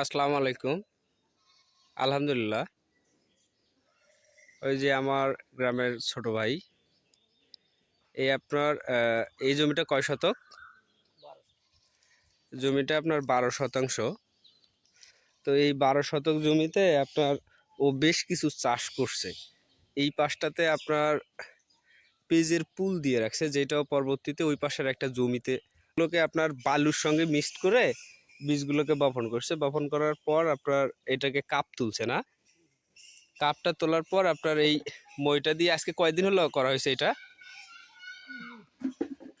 আসসালামু আলাইকুম। আলহামদুলিল্লাহ। ওই যে আমার গ্রামের ছোট ভাই, এই আপনার এই জমিটা কয় শতক? জমিটা আপনার বারো শতাংশ। তো এই বারো শতক জমিতে আপনার ও বেশ কিছু চাষ করছে। এই পাশটাতে আপনার পেজের পুল দিয়ে রাখছে, যেটাও পরবর্তীতে ওই পাশের একটা জমিতে গুলোকে আপনার বালুর সঙ্গে মিক্সড করে বীজগুলোকে বপন করছে। বপন করার পর আপনার এটাকে কাপ তুলছে না। কাপটা তোলার পর আপনার এই মইটা দিয়ে আজকে কয়দিন হলো করা হয়েছে এটা?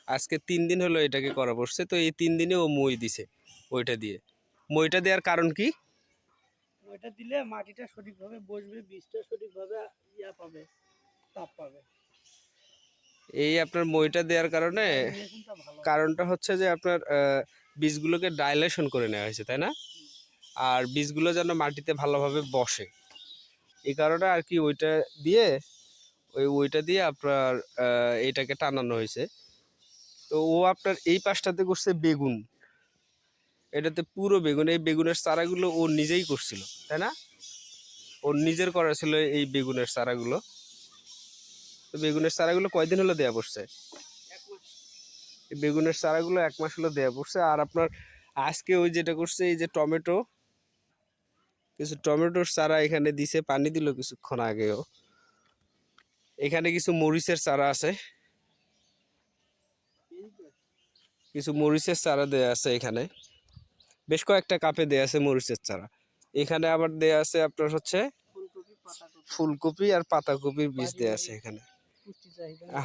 আজকে তিন দিন হলো এটাকে করা পড়ছে তো এই তিন দিনে ও মই দিছে ওইটা দিয়ে। মইটা দেওয়ার কারণ কি? ওইটা দিলে মাটিটা সঠিকভাবে বসবে বীজটা সঠিকভাবে ইয়া পাবে তাপ পাবে। এই আপনার মইটা দেওয়ার কারণে কারণটা হচ্ছে যে আপনার আহ, বীজগুলোকে ডাইলেশন করে নেওয়া হয়েছে, তাই না? আর বীজগুলো যেন মাটিতে ভালোভাবে বসে। এই কারণে আর কি ওইটা দিয়ে, ওই ওইটা দিয়ে আপনার এটাকে টানানো হয়েছে। তো ও আপনার এই পাশটাতে করছে বেগুন। এটাতে পুরো বেগুন, এই বেগুনের চারাগুলো ও নিজেই করছিল, তাই না? ওর নিজের করা ছিল এই বেগুনের চারাগুলো। তো বেগুনের চারাগুলো কয়দিন হলো মাস এই বেগুনের চারাগুলো এক মাস হলো দেওয়া পড়ছে। আর আপনার আজকে ওই যেটা করছে এই যে টমেটো কিছু টমেটোর চারা এখানে দিছে পানি দিল কিছুক্ষণ আগেও। এখানে কিছু মরিচের চারা আছে। কিছু মরিচের চারা দেয়া আছে এখানে। বেশ কয়েকটা কাপে দেয়া আছে মরিচের চারা। এখানে আবার দেয়া আছে আপনার হচ্ছে ফুলকপি আর পাতাকপির বীজ দেয়া আছে এখানে।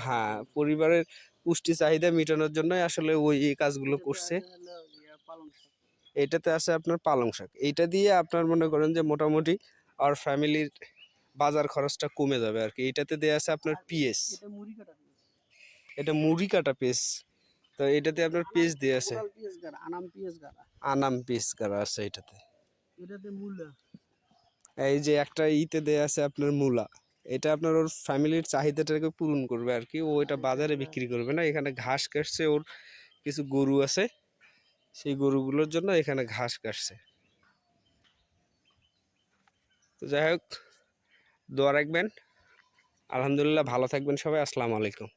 হ্যাঁ পরিবারের পুষ্টি চাহিদা মেটানোর জন্যই আসলে ওই এই কাজগুলো করছে। এটাতে আছে আপনার পালং শাক। এইটা দিয়ে আপনার মনে করেন যে মোটামুটি আর ফ্যামিলির বাজার খরচটা কমে যাবে আর কি এটাতে দেওয়া আছে আপনার পিএস এটা মুড়ি কাটা দিয়ে পেস তো এটাতে আপনার পেস দেওয়া আছে। গাড়া আনাম গাড়া। পেস করা আছে এটাতে। এটাতে মূলা। এই যে একটা ইতে দেওয়া আছে আপনার মূলা। এটা আপনার ওর ফ্যামিলির চাহিদাটাকে পূরণ করবে আর কি ও এটা বাজারে বিক্রি করবে না। এখানে ঘাস কাটছে ওর কিছু গরু আছে। সেই গরুগুলোর জন্য এখানে ঘাস কাটছে। তো যাই হোক দোয়া রাখবেন। আলহামদুলিল্লাহ ভালো থাকবেন সবাই। আসসালামু আলাইকুম।